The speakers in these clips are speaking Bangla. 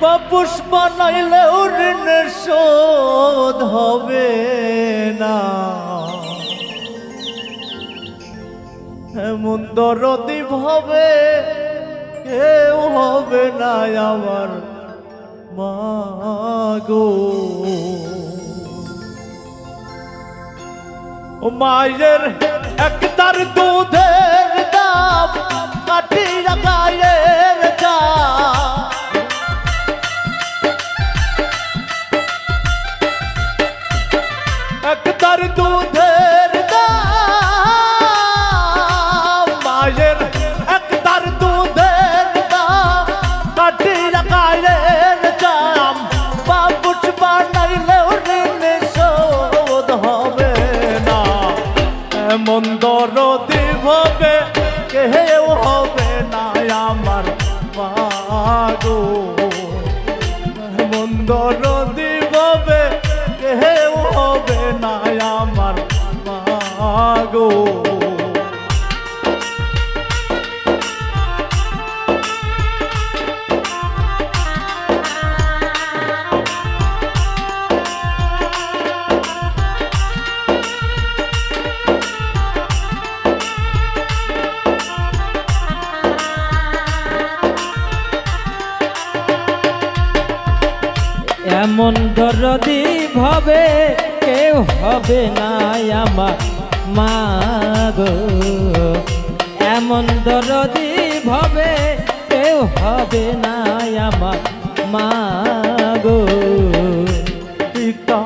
পাপুষ বানাইলে ঋণ শোধ হবে না। এমন দরদি ভাবে কেউ হবে না আমার মাগো মায়ের একদার দুধের একদার দুধের দাম। মায়ের একদার দুধের দাম। কাটিয়া গায়ের দাম। বাবুচ বানাইলে ঋণ শোধ হবে না। এমন দরদি হবে কেউ মাগো এমন দরদি ভাবে কেউ হবে না আমার মা গো এমন দরদি ভাবে কেউ হবে না আমার মা গো পিতা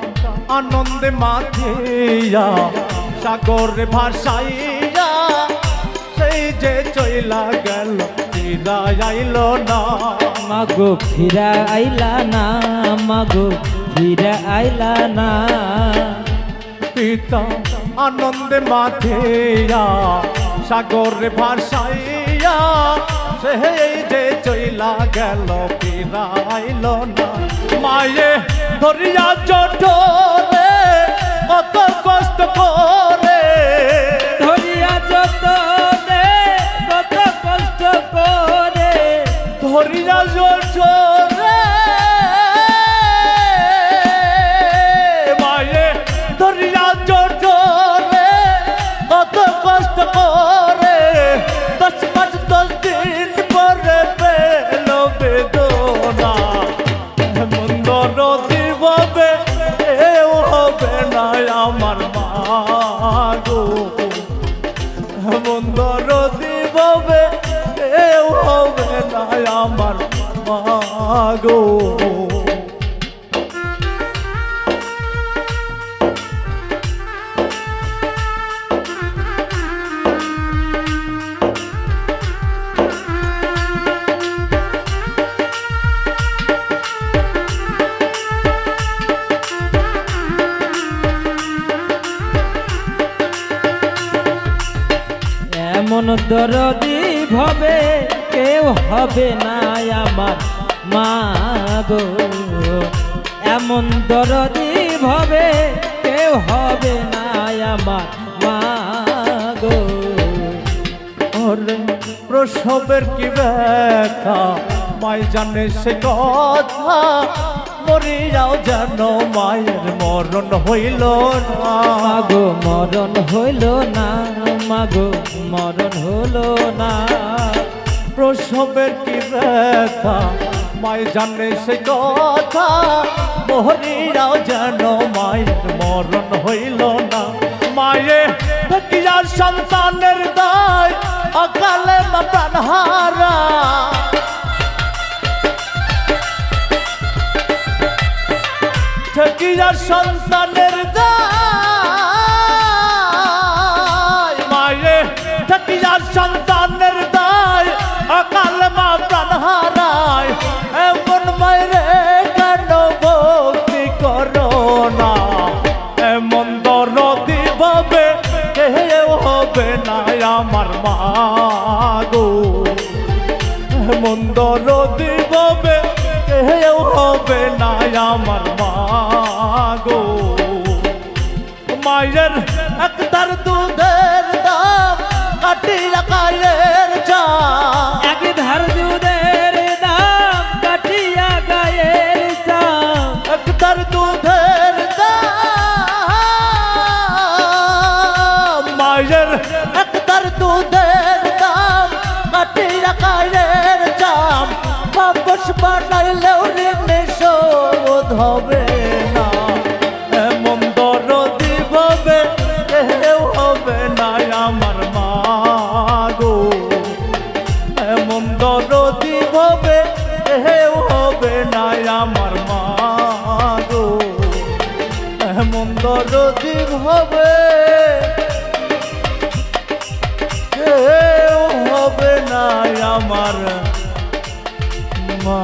আনন্দে মাথিয়া সাগরে ভাসাইয়া সেই যে চইলা গেল ফিরা আইল না। মাগো ফিরা আইলা না মাগো ফিরা আইলা না। পিতা আনন্দে মাথেয়া সাগরে ভাসাইয়া সে যে চইলা গেল পিরাইল না। মায়ে ধরিয়া চটরে আমার মাগো এমন দরদি ভাবে কেউ হবে না আমার মা গো। এমন দরদি ভাবে কেউ হবে না আমার মা গো। প্রসবের কি ব্যথা? মাই জানে সে কথা। মরি যাও যেন মায়ের মরণ হইল না। মাগো মরণ হইল না। মাগো মরণ হলো না। প্রসবের কি ব্যথা? মাই জানে সে কথা। মহরিয়াও যেন মায়ের মরণ হইল না। মায়ে দেখিয়ার সন্তানের দায়, অকালে মা প্রাণহারা ঠকিয়ার সন্তানের মন্দর দিববে কেউ হবে না আমার মা গো। মায়ের একদার দুধের দাম কাটিয়া গায়ের চা এক ধার দুধের দাম কাটিয়া গায়ে একটার দুধের দাম মায়ের যদি হবে কেউ হবে না আমার মা।